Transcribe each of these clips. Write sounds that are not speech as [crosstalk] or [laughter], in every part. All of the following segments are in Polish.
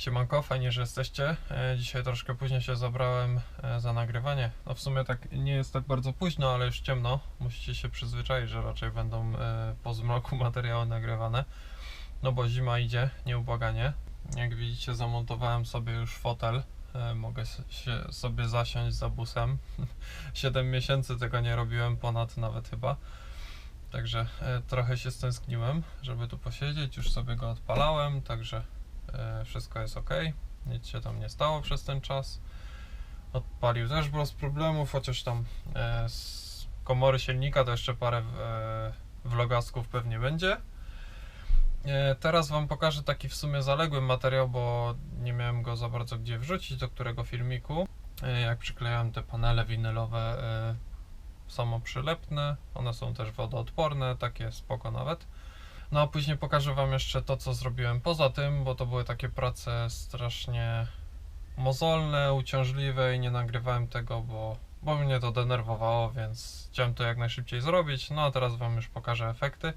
Siemanko, fajnie, że jesteście. E, Dzisiaj troszkę później się zabrałem e, za nagrywanie. No w sumie tak nie jest tak bardzo późno, ale już ciemno. Musicie się przyzwyczaić, że raczej będą e, po zmroku [laughs] materiały nagrywane. No bo zima idzie, nieubłaganie. Jak widzicie, zamontowałem sobie już fotel. Mogę się sobie zasiąść za busem. [laughs] 7 miesięcy tego nie robiłem, ponad nawet chyba. Także trochę się stęskniłem, żeby tu posiedzieć. Już sobie go odpalałem, także wszystko jest ok, nic się tam nie stało przez ten czas. Odpalił też bez problemów, chociaż tam e, z komory silnika to jeszcze parę e, vlogasków pewnie będzie. E, teraz Wam pokażę taki w sumie zaległy materiał, bo nie miałem go za bardzo gdzie wrzucić, do którego filmiku. E, jak przyklejałem te panele winylowe e, samoprzylepne, one są też wodoodporne, takie spoko nawet. No a później pokażę Wam jeszcze to, co zrobiłem poza tym, bo to były takie prace strasznie mozolne, uciążliwe i nie nagrywałem tego, bo, bo mnie to denerwowało, więc chciałem to jak najszybciej zrobić. No a teraz Wam już pokażę efekty.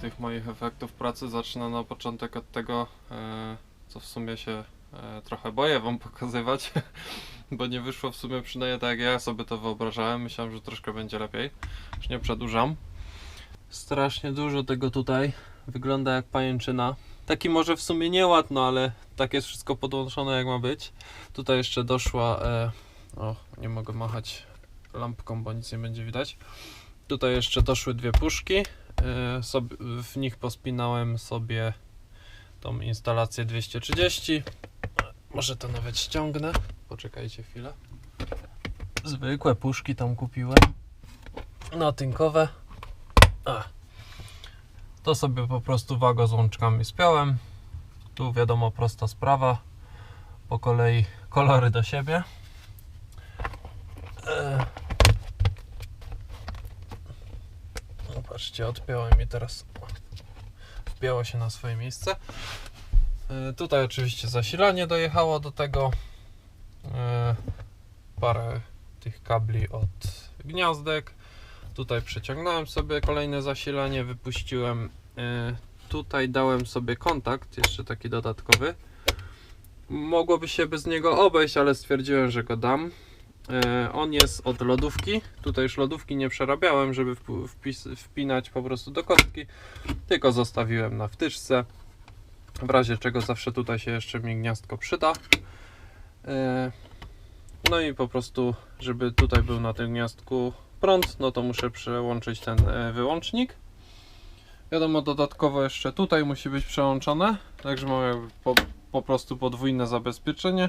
Tych moich efektów pracy zacznę na początek od tego, e, co w sumie się e, trochę boję wam [laughs] pokazywać, [laughs] bo nie wyszło w sumie przynajmniej tak jak ja sobie to wyobrażałem. Myślałem, że troszkę będzie lepiej. Już nie przedłużam. Strasznie dużo tego tutaj. Wygląda jak pajęczyna. Taki może w sumie nieład, no ale tak jest wszystko podłączone jak ma być. Tutaj jeszcze doszła... E, o, nie mogę machać lampką, bo nic nie będzie widać. Tutaj jeszcze doszły dwie puszki. E, sobie, w nich pospinałem sobie tą instalację 230. Może to nawet ściągnę. Poczekajcie chwilę. Zwykłe puszki tam kupiłem. Natynkowe. A. To sobie po prostu wago z łączkami spiąłem. Tu wiadomo prosta sprawa. Po kolei kolory do siebie. E, Patrzcie, odpiąłem i teraz wpięło się na swoje miejsce. E, Tutaj oczywiście zasilanie dojechało do tego. E, Parę tych kabli od gniazdek. Tutaj przeciągnąłem sobie kolejne zasilanie, wypuściłem. e, Tutaj dałem sobie kontakt, jeszcze taki dodatkowy. Mogłoby się bez niego obejść, ale stwierdziłem, że go dam. E, On jest od lodówki. Tutaj już lodówki nie przerabiałem, żeby wpinać po prostu do kostki, tylko zostawiłem na wtyczce. W razie czego zawsze tutaj się jeszcze mi gniazdko przyda. E, No i po prostu, żeby tutaj był na tym gniazdku prąd, no to muszę przełączyć ten e, wyłącznik. Wiadomo, dodatkowo jeszcze tutaj musi być przełączone, także mam jakby po, po prostu podwójne zabezpieczenie.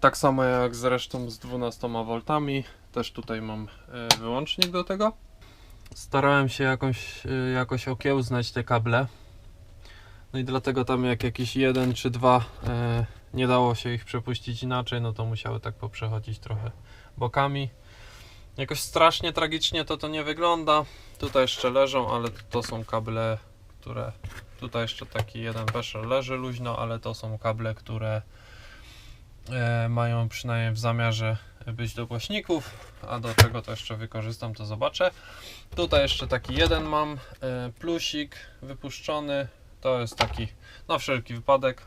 Tak samo jak zresztą z 12 V, też tutaj mam e, wyłącznik do tego. Starałem się jakąś, e, jakoś okiełznać te kable. No i dlatego tam jak jakiś jeden czy dwa e, nie dało się ich przepuścić inaczej, no to musiały tak poprzechodzić trochę bokami. Jakoś strasznie tragicznie to to nie wygląda. Tutaj jeszcze leżą, ale to są kable, które... Tutaj jeszcze taki jeden beszel leży luźno, ale to są kable, które mają przynajmniej w zamiarze być do głośników, a do czego to jeszcze wykorzystam, to zobaczę. Tutaj jeszcze taki jeden mam, e, plusik wypuszczony, to jest taki na wszelki wypadek.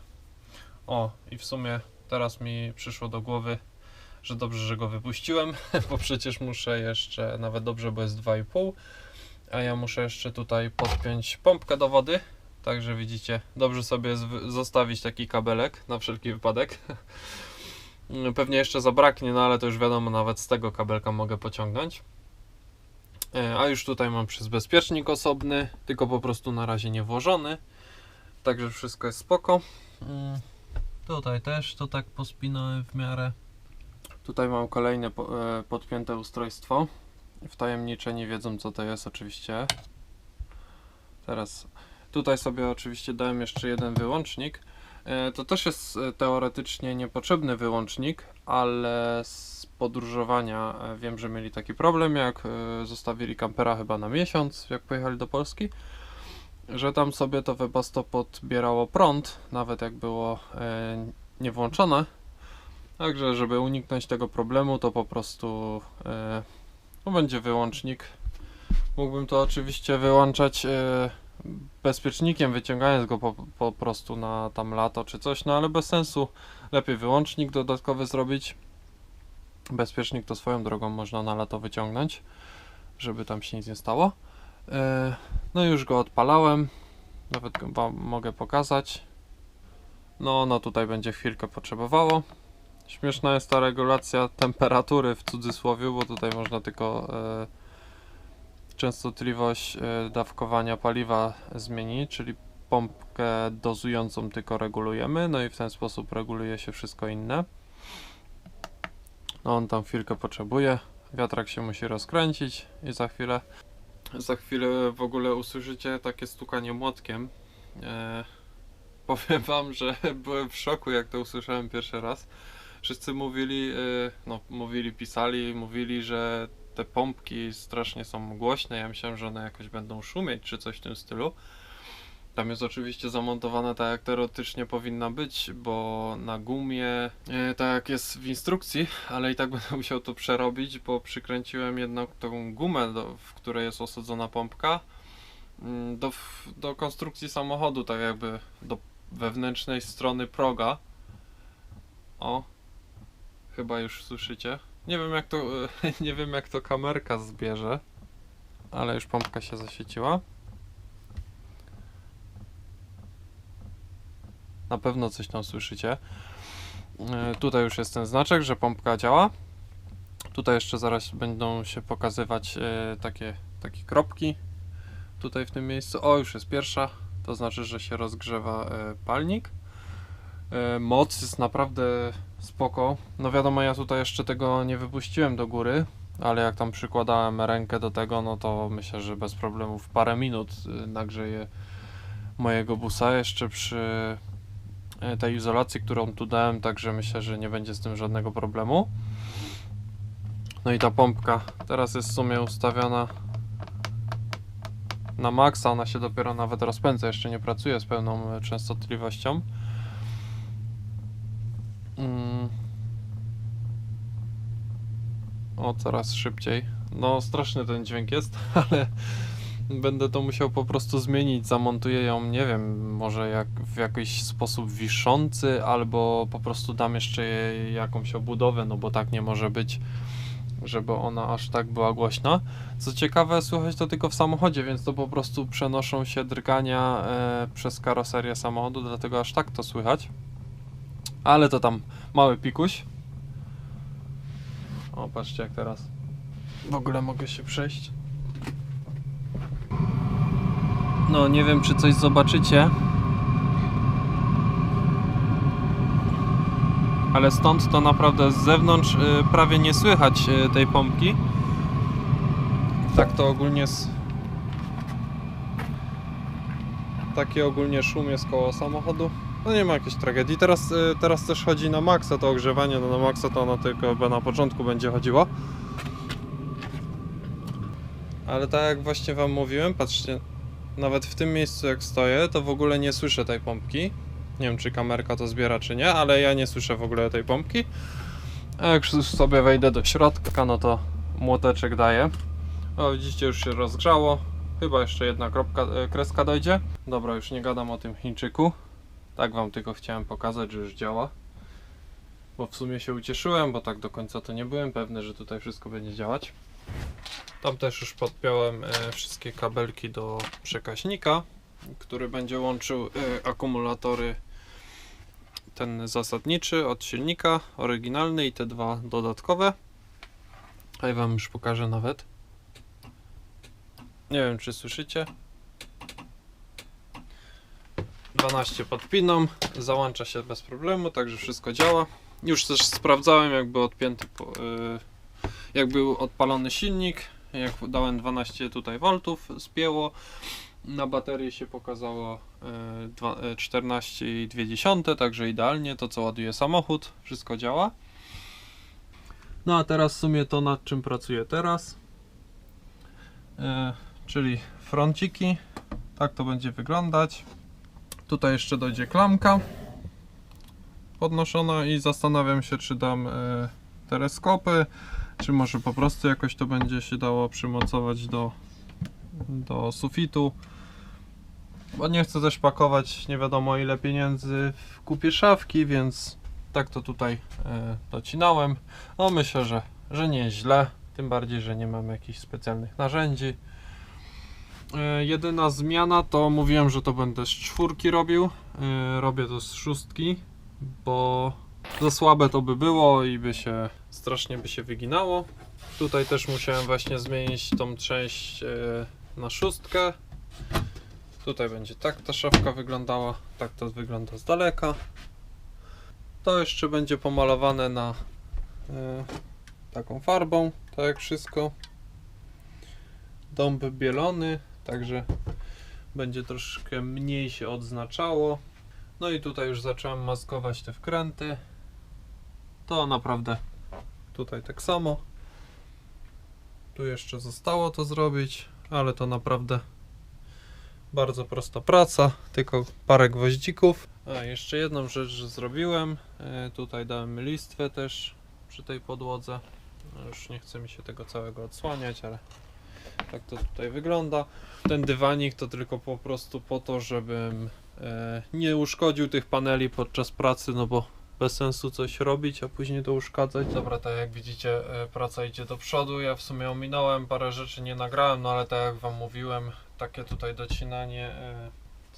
O, i w sumie teraz mi przyszło do głowy, że dobrze, że go wypuściłem, [laughs] bo przecież muszę jeszcze, nawet dobrze, bo jest 2,5, a ja muszę jeszcze tutaj podpiąć pompkę do wody. Także widzicie, dobrze sobie zostawić taki kabelek na wszelki wypadek. [laughs] Pewnie jeszcze zabraknie, no ale to już wiadomo, nawet z tego kabelka mogę pociągnąć. E, A już tutaj mam przez bezpiecznik osobny, tylko po prostu na razie nie włożony. Także wszystko jest spoko. Mm, Tutaj też to tak pospinałem w miarę. Tutaj mam kolejne e, podpięte ustrojstwo. Wtajemniczeni wiedzą co to jest oczywiście. Teraz tutaj sobie oczywiście dałem jeszcze jeden wyłącznik. E, To też jest e, teoretycznie niepotrzebny wyłącznik, ale z podróżowania e, wiem, że mieli taki problem, jak zostawili kampera chyba na miesiąc, jak pojechali do Polski, że tam sobie to Webasto podbierało prąd, nawet jak było niewłączone. Także, żeby uniknąć tego problemu, to po prostu no będzie wyłącznik. Mógłbym to oczywiście wyłączać bezpiecznikiem, wyciągając go po, po prostu na tam lato czy coś, no ale bez sensu. Lepiej wyłącznik dodatkowy zrobić. Bezpiecznik to swoją drogą można na lato wyciągnąć, żeby tam się nic nie stało. E, no już go odpalałem. Nawet wam mogę pokazać. No, no tutaj będzie chwilkę potrzebowało. Śmieszna jest ta regulacja temperatury w cudzysłowie, bo tutaj można tylko e, częstotliwość e, dawkowania paliwa zmienić, czyli pompkę dozującą tylko regulujemy, no i w ten sposób reguluje się wszystko inne. No on tam chwilkę potrzebuje, wiatrak się musi rozkręcić i za chwilę za chwilę w ogóle usłyszycie takie stukanie młotkiem. E, powiem wam, że [laughs] byłem w szoku jak to usłyszałem pierwszy raz. Wszyscy mówili, e, no mówili, pisali, mówili, że te pompki strasznie są głośne. Ja myślałem, że one jakoś będą szumieć czy coś w tym stylu. Tam jest oczywiście zamontowana tak jak teoretycznie powinna być, bo na gumie e, tak jak jest w instrukcji, [laughs] ale i tak będę musiał to przerobić, bo przykręciłem jednak tą gumę, do, w której jest osadzona pompka mm, do, do konstrukcji samochodu, tak jakby do wewnętrznej strony proga. O, chyba już słyszycie. Nie wiem jak to, [laughs] nie wiem jak to kamerka zbierze, ale już pompka się zaświeciła. Na pewno coś tam słyszycie. E, Tutaj już jest ten znaczek, że pompka działa. Tutaj jeszcze zaraz będą się pokazywać e, takie, takie kropki. Tutaj w tym miejscu. O, już jest pierwsza. To znaczy, że się rozgrzewa e, palnik. E, Moc jest naprawdę spoko. No wiadomo, ja tutaj jeszcze tego nie wypuściłem do góry, ale jak tam przykładałem rękę do tego, no to myślę, że bez problemu w parę minut e, nagrzeję mojego busa jeszcze przy e, tej izolacji, którą tu dałem, także myślę, że nie będzie z tym żadnego problemu. No i ta pompka teraz jest w sumie ustawiona na maksa, ona się dopiero nawet rozpędza, jeszcze nie pracuje z pełną częstotliwością. O, coraz szybciej. No, straszny ten dźwięk jest, [laughs] ale będę to musiał po prostu zmienić. Zamontuję ją, nie wiem, może jak w jakiś sposób wiszący, albo po prostu dam jeszcze jej jakąś obudowę, no bo tak nie może być, żeby ona aż tak była głośna. Co ciekawe, słychać to tylko w samochodzie, więc to po prostu przenoszą się drgania e, przez karoserię samochodu, dlatego aż tak to słychać. Ale to tam mały pikuś. O, patrzcie jak teraz. W ogóle mogę się przejść. No, nie wiem czy coś zobaczycie. Ale stąd to naprawdę z zewnątrz y, prawie nie słychać y, tej pompki. Tak to ogólnie jest. Taki ogólnie szum jest koło samochodu. No nie ma jakiejś tragedii. Teraz, y, teraz też chodzi na maksa to ogrzewanie. No na maksa to ono tylko chyba na początku będzie chodziło. Ale tak jak właśnie wam mówiłem, patrzcie, nawet w tym miejscu jak stoję, to w ogóle nie słyszę tej pompki. Nie wiem czy kamerka to zbiera czy nie, ale ja nie słyszę w ogóle tej pompki. A jak już sobie wejdę do środka, no to młoteczek daje. O, widzicie, już się rozgrzało. Chyba jeszcze jedna kropka, e, kreska dojdzie. Dobra, już nie gadam o tym Chińczyku. Tak wam tylko chciałem pokazać, że już działa. Bo w sumie się ucieszyłem, bo tak do końca to nie byłem pewny, że tutaj wszystko będzie działać. Tam też już podpiąłem e, wszystkie kabelki do przekaźnika, który będzie łączył e, akumulatory ten zasadniczy od silnika, oryginalny i te dwa dodatkowe. Tutaj wam już pokażę nawet. Nie wiem czy słyszycie. 12 podpiną, załącza się bez problemu, także wszystko działa. Już też sprawdzałem jakby odpięty, po, y, jak był odpalony silnik, jak dałem 12 tutaj voltów, spięło. Na baterii się pokazało y, dwa- y, 14,2, także idealnie to co ładuje samochód, wszystko działa. No a teraz w sumie to nad czym pracuję teraz, y, czyli fronciki, tak to będzie wyglądać. Tutaj jeszcze dojdzie klamka podnoszona i zastanawiam się czy dam y, teleskopy, czy może po prostu jakoś to będzie się dało przymocować do, do sufitu. Bo nie chcę też pakować nie wiadomo ile pieniędzy w kupie szafki, więc tak to tutaj e, docinałem. No myślę, że, że nie źle, tym bardziej, że nie mam jakichś specjalnych narzędzi. E, jedyna zmiana to mówiłem, że to będę z czwórki robił. E, robię to z szóstki, bo za słabe to by było i by się strasznie by się wyginało. Tutaj też musiałem właśnie zmienić tą część e, na szóstkę. Tutaj będzie tak ta szafka wyglądała, tak to wygląda z daleka. To jeszcze będzie pomalowane na taką farbą, tak jak wszystko. Dąb bielony, także będzie troszkę mniej się odznaczało. No i tutaj już zacząłem maskować te wkręty. To naprawdę tutaj tak samo. Tu jeszcze zostało to zrobić, ale to naprawdę bardzo prosta praca, tylko parę gwoździków. A, jeszcze jedną rzecz że zrobiłem. E, tutaj dałem listwę też przy tej podłodze. No, już nie chce mi się tego całego odsłaniać, ale tak to tutaj wygląda. Ten dywanik to tylko po prostu po to, żebym e, nie uszkodził tych paneli podczas pracy, no bo bez sensu coś robić, a później to uszkadzać. Dobra, tak jak widzicie, e, praca idzie do przodu. Ja w sumie ominąłem, parę rzeczy nie nagrałem, no ale tak jak Wam mówiłem, takie tutaj docinanie, e,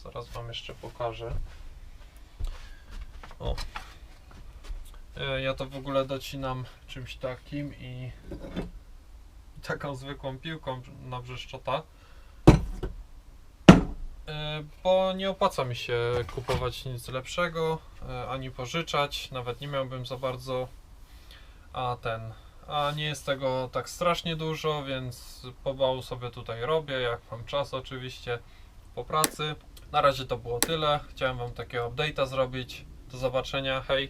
zaraz Wam jeszcze pokażę. O. Ja to w ogóle docinam czymś takim i taką zwykłą piłką na brzeszczota. E, Bo nie opłaca mi się kupować nic lepszego, e, ani pożyczać, nawet nie miałbym za bardzo. A ten, a nie jest tego tak strasznie dużo, więc pomału sobie tutaj robię, jak mam czas oczywiście po pracy. Na razie to było tyle. Chciałem Wam takiego update'a zrobić. Do zobaczenia, hej!